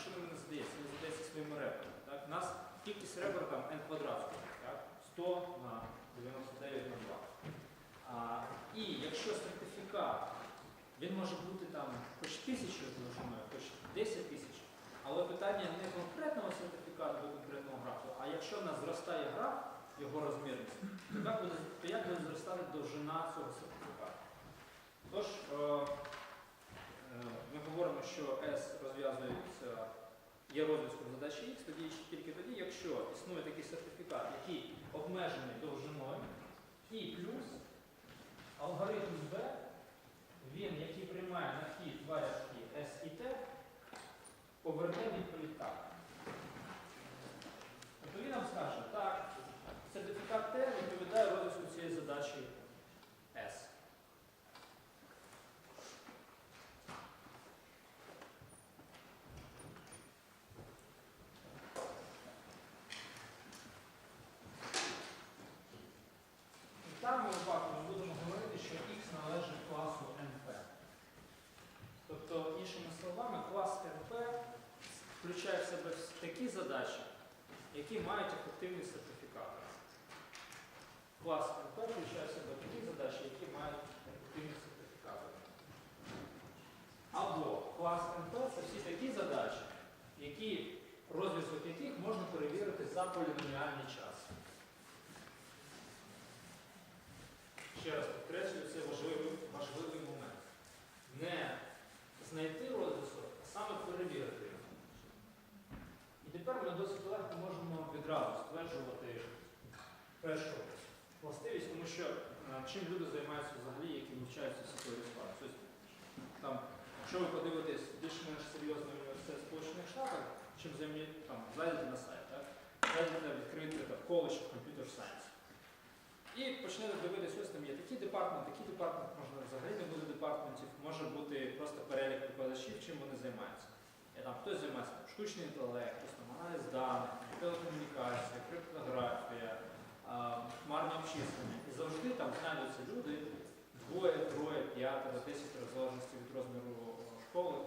що він не задається? Він задається своїми ребрами. Так? У нас кількість ребер там n квадрат, так? 100 на 99 на 2. А, і якщо сертифікат, він може бути там хоч тисячу довжиною, хоч 10 тисяч, але питання не конкретного сертифікату до конкретного графу, а якщо в нас зростає граф, його розмірність, то як буде, то як буде зростати довжина цього сертифікату? Тож, е, е, ми говоримо, що S розв'язується, є розв'язком задачі X, тоді тільки тоді, якщо існує такий сертифікат, який обмежений довжиною, і плюс алгоритм B, він, який приймає на вхід два рядки S і T, поверне відповідь так. Тобто він нам скаже, так, сертифікат Т відповідає розв'язку цієї задачі S. І в даному випадку ми будемо говорити, що X належить класу NP. Тобто, іншими словами, клас NP включає в себе такі задачі, які мають ефективний сертифікат. Клас NP включає в себе такі задачі, які мають ефективний сертифікат. Або клас NP це всі такі задачі, які, розв'язок яких можна перевірити за поліноміальний час. Ще раз підкреслюю, це важливий, важливий момент. Не знайти розв'язок, а саме перевірити його. І тепер ми досить легко можемо відразу стверджувати першу властивість, тому що е, чим люди займаються взагалі, які навчаються в світовій справі. Тобто, там, якщо ви подивитесь більш-менш серйозний університет в Сполучених Штатах, чим займі, там, зайдете на сайт, так? зайдете відкрити of Computer Science. І почнете дивитися, ось там є такий департамент, такий департамент, може взагалі не буде департаментів, може бути просто перелік викладачів, чим вони займаються. І там хтось займається там, штучний інтелект, хтось там аналіз даних, телекомунікація, криптографія, хмарне обчислення. І завжди там знайдуться люди, двоє, троє, п'ятеро, десятеро, в залежності від розміру школи,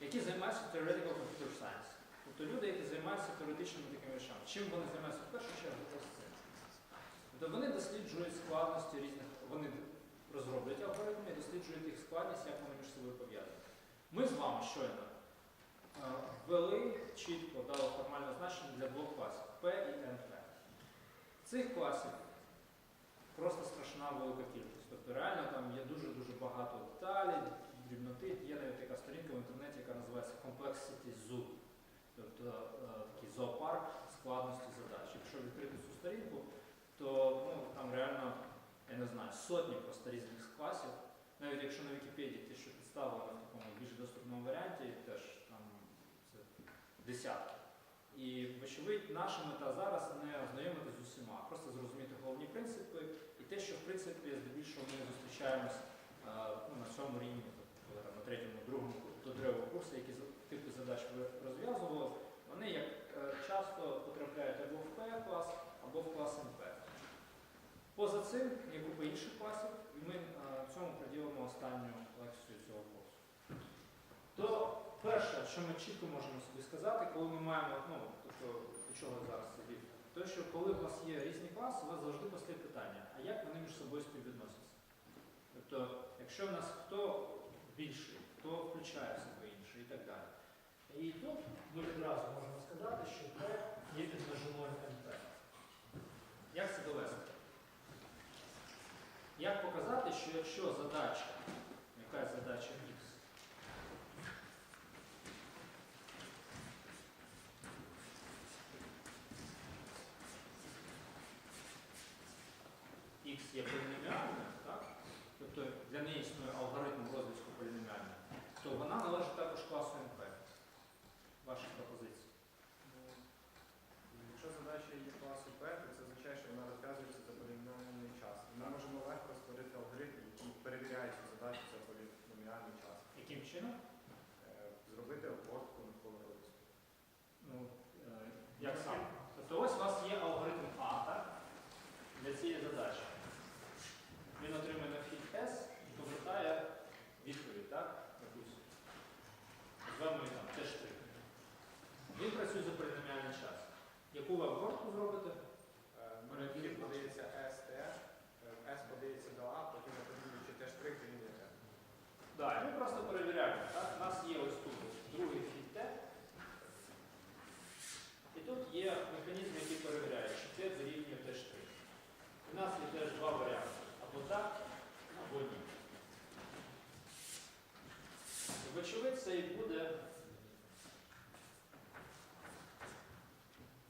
які займаються theoretical computer science. Тобто люди, які займаються теоретичними такими речами. Чим вони займаються в першу чергу? Ось цим. Тобто вони досліджують складності різних, вони розроблять алгоритми і досліджують їх складність, як вони між собою пов'язані. Ми з вами щойно е, ввели чітко, дали формальне значення для двох класів P і NP. Цих класів просто страшна велика кількість. Тобто реально там є дуже-дуже багато деталей, дрібноти. Є навіть така сторінка в інтернеті, яка називається Complexity Zoo. Тобто е, такий зоопарк складності задач. Якщо відкрити цю сторінку, то ну, там реально, я не знаю, сотні просто різних класів. Навіть якщо на Вікіпедії те, що представлено в такому більш доступному варіанті, теж там це десятки. І, вочевидь, наша мета зараз не ознайомитися з усіма, а просто зрозуміти головні принципи і те, що в принципі здебільшого ми зустрічаємось ну, на цьому рівні, тобто на третьому, другому до другого курсу, які типи задач ви розв'язували, вони як е, часто потрапляють або в П клас, або в клас НП. Поза цим є група інших класів, і ми е, цьому приділимо останню лекцію цього курсу. То перше, що ми чітко можемо собі сказати, коли ми маємо, ну, тобто, до чого зараз собі, то що коли у вас є різні класи, у вас завжди постає питання, а як вони між собою співвідносяться? Тобто, якщо в нас хто більший, хто включає в себе інший і так далі. І тут ми відразу можемо сказати, що П є підмежиною НП. Як це довести? Як показати, що якщо задача, якась задача X є поліноміальною, так? тобто для неї існує алгоритм розвитку поліноміальної, то вона належить також класу НП. Ваші пропозиції. Ну, Якщо задача є класу P, то це означає, що вона розв'язується за поліноміальний час. І Ми можемо легко створити алгоритм, який перевіряє цю задачу за поліноміальний час. Яким чином? Е, Зробити обгортку навколо розв'язку. Ну, е, як саме? Тобто ось у вас є алгоритм А, так? Для цієї задачі. Він отримує на вхід S і повертає відповідь, так? Якусь. Звемо її там теж 3. Яку ви обгортку зробите? Е, Перехід подається СТ, С подається до А, потім определюючи теж 3 дорівнює Т. Да, і ми просто перевіряємо. Так? У нас є ось тут ось другий вхід Т. І тут є механізм, який перевіряє, чи Т дорівнює теж 3. У нас є теж два варіанти. Або так, або ні. І Вочевидь, це буде.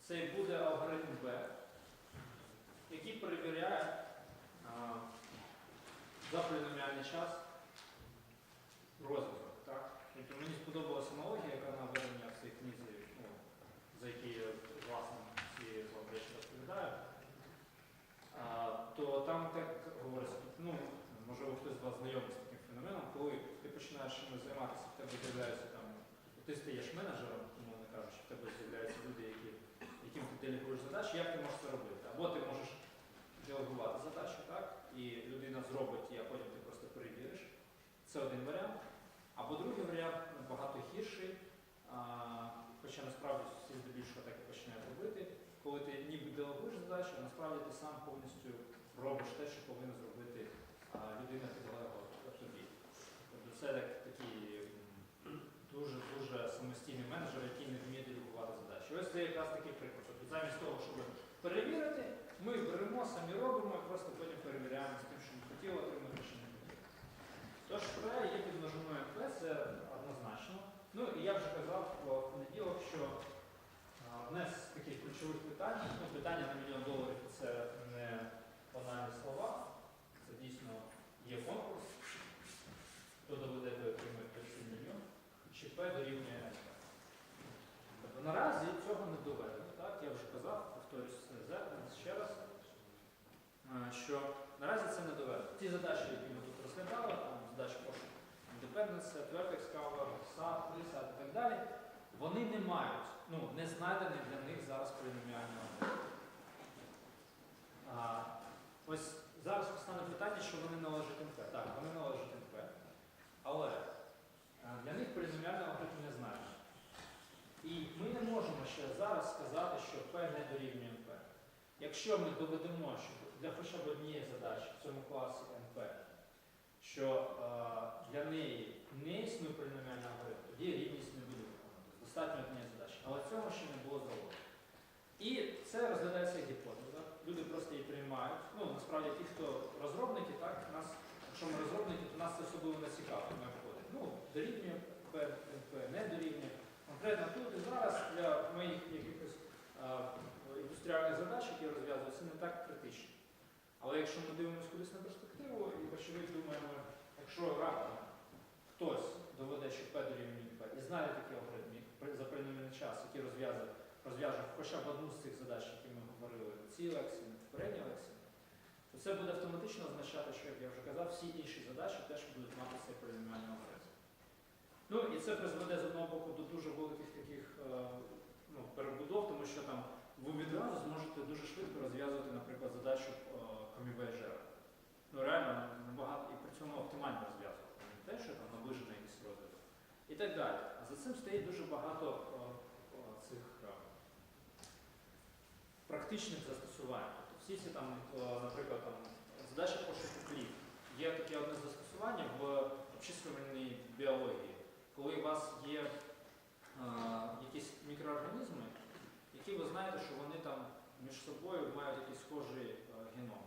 Це буде алгоритм Б, який перевіряє а, за поліноміальний час розвиток. Так? Тобто мені сподобалася аналогія, яка наведення в цій книзі, ну, за які я власне ці вам речі розповідаю. А, то там так говориться, ну, можливо, хтось з вас знайомий з таким феноменом, коли починаєш чимось займатися, в тебе з'являються там, ти стаєш менеджером, умовно кажучи, в тебе з'являються люди, які, яким ти делегуєш задачі, як ти можеш це робити? Або ти можеш делегувати задачу, так? І людина зробить її, а потім ти просто перевіриш. Це один варіант. Або другий варіант набагато гірший, а, хоча насправді всі здебільшого так і починають робити, коли ти ніби делегуєш задачу, а насправді ти сам повністю робиш те, що повинна зробити а, людина підлегла тобі. Тобто це так, такий дуже-дуже самостійний менеджер, який не вміє делегувати задачі. Ось це якраз такий приклад. Тобто замість того, щоб перевірити, ми беремо, самі робимо, і просто потім перевіряємо з тим, що ми хотіли отримати, чи не хотіли. Тож П є підмножиною П, це однозначно. Ну і я вже казав в понеділок, що одне з таких ключових питань, ну, питання на мільйон доларів це не банальні слова, це дійсно є конкурс, хто доведе до отримує перший мільйон, чи П дорівнює НП. Тобто наразі цього не доведено. Так? Я вже казав, повторюсь це зараз, ще раз, а, що наразі це не доведено. Ті задачі, які ми тут розглядали, там задачі пошуку Independence, Vertex Cover, SAT, PRISAT і так далі, вони не мають, ну, не знайдений для них зараз поліноміальний. А, Ось зараз постане питання, що вони належать МП. Так, вони належать МП. Але для них поліноміальний алгоритм не знають. І ми не можемо ще зараз сказати, що P не дорівнює МП. Якщо ми доведемо, що для хоча б однієї задачі в цьому класі МП, що е, для неї не існує поліноміальний алгоритм, тоді рівність не буде. Достатньо однієї. Але цього ще не було зроблено. І це розглядається гіпотеза. Люди просто її приймають. Ну, насправді ті, хто розробники, так, нас, якщо ми розробники, то нас це особливо не цікаво, ми входить. Ну, дорівнює МП, не дорівнює. Конкретно тут і зараз для моїх якихось індустріальних задач, які розв'язуються, не так критично. Але якщо ми дивимося кудись на перспективу і вочевидь думаємо, якщо раптом хтось доведе, що P дорівнює P, і знає такі алгоритми за поліноміальний час, які розв'яже, розв'яже хоча б одну з цих задач, які ми говорили в цій лекції, в попередній лекції, то це буде автоматично означати, що, як я вже казав, всі інші задачі теж будуть мати цей поліноміальний алгоритм. Ну і це призведе з одного боку до дуже великих таких е, ну, перебудов, тому що там ви відразу зможете дуже швидко розв'язувати, наприклад, задачу е. Ну реально набагато і при цьому оптимально розв'язувати. Не те, що там наближений. І так далі. За цим стоїть дуже багато е, цих е, практичних застосувань. Тобто всі ці там, е, наприклад, там, задача пошуку кліп. Є таке одне застосування в обчислювальній біології, коли у вас є е, якісь мікроорганізми, які ви знаєте, що вони там між собою мають якийсь схожий е, геном.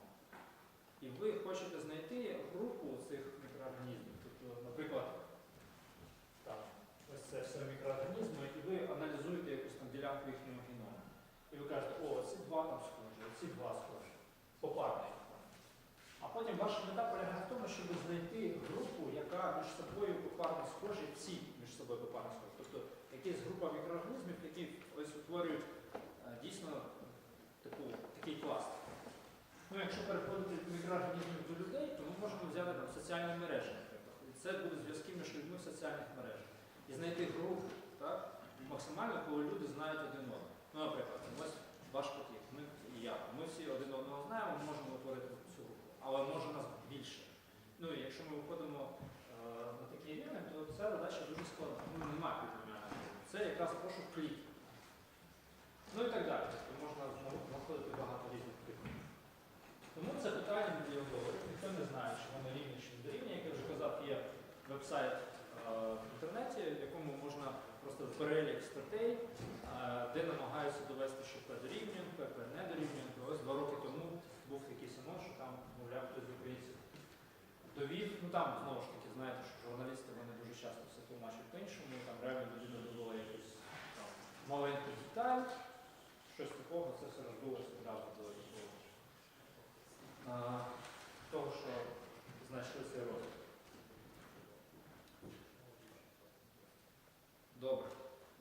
І ви хочете знайти групу цих мікроорганізмів. Тобто, наприклад, там, ось це все мікроорганізми, і ви аналізуєте якусь там ділянку їхнього геному. І ви кажете, о, ці два там схожі, ці два схожі. Попарно їх там. А потім ваша мета полягає в тому, щоб знайти групу, яка між собою попарно схожі, всі між собою попарно схожі. Тобто якась група мікроорганізмів, які ось утворюють е, дійсно таку, такий кластер. Ну, якщо переходити від мікроорганізмів до людей, то ми можемо взяти там, соціальні мережі, наприклад. І це будуть зв'язки між людьми в соціальних мережах. І знайти групу, так? максимально, коли люди знають один одного. Ну, наприклад, ось ваш потік, ми і я. Ми всі один одного знаємо, ми можемо утворити але може нас більше. Ну і якщо ми виходимо е, на такий рівень, то ця задача дуже складна. Ну, немає підрівняння. Це якраз пошук кліп. Ну і так далі. Тобто можна знаходити багато різних прикладів. Тому це питання не для обговорення. Ніхто не знає, чи воно рівне, чи не дорівнює. Як я вже казав, є веб-сайт е, в інтернеті, в якому можна просто перелік статей, е, де намагаються довести, що П дорівнює, П не дорівнює. Ось два роки був такий самот, що там, мовляв, хтось з українців довів. Ну там знову ж таки, знаєте, що журналісти вони дуже часто все тлумачать по-іншому, там реально людина довела якусь там, маленьку деталь, щось такого, це все розбилося одразу до того, що знайшли цей розвиток. Добре.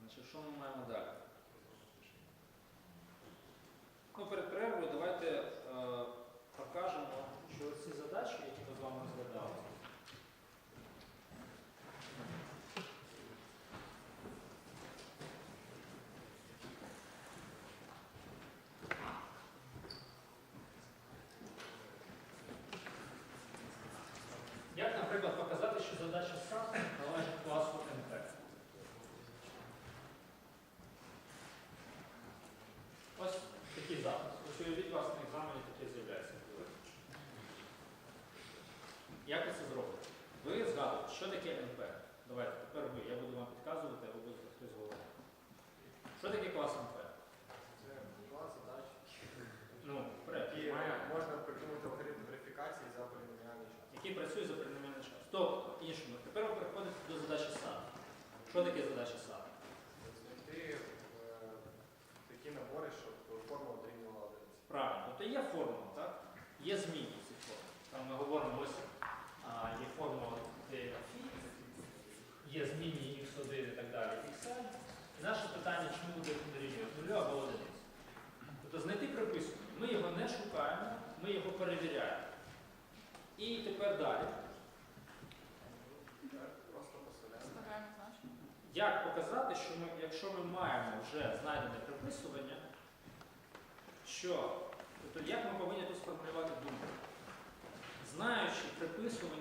Значить, що ми маємо далі? Ну, перед перервою давайте е, покажемо, що ці задачі, які ми з вами розглядали, Як, наприклад, показати, що Ось такий запис. Ось уявіть. Як ви це зробите? Ви згадуєте, що таке НП? Давайте, тепер ви. Я буду вам підказувати, а ви будете хтось говорити. Що таке клас НП? Це клас задач, можна придумати алгоритм верифікації за поліноміальний час. який працює за переномінний час. Тобто, іншому, тепер ви переходите до задачі САД. Що таке задача САД? Знайти е, такі набори, щоб формула дорівнювала одиниці. Правильно, тобто є формула, так? Є змінні ці формули. Там ми говоримо ось а, є формула деяка фі, є змінні x1 і так далі, xn. І наше питання, чому буде дорівнює нулю або одиниці. Тобто знайти приписку. Ми його не шукаємо, ми його перевіряємо. І тепер далі. Так, Просто поставляємо. Вставляємо значення. Як показати, що ми, якщо ми маємо вже знайдене приписування, що, тобто як ми повинні тут сформулювати думку? Знаючи приписування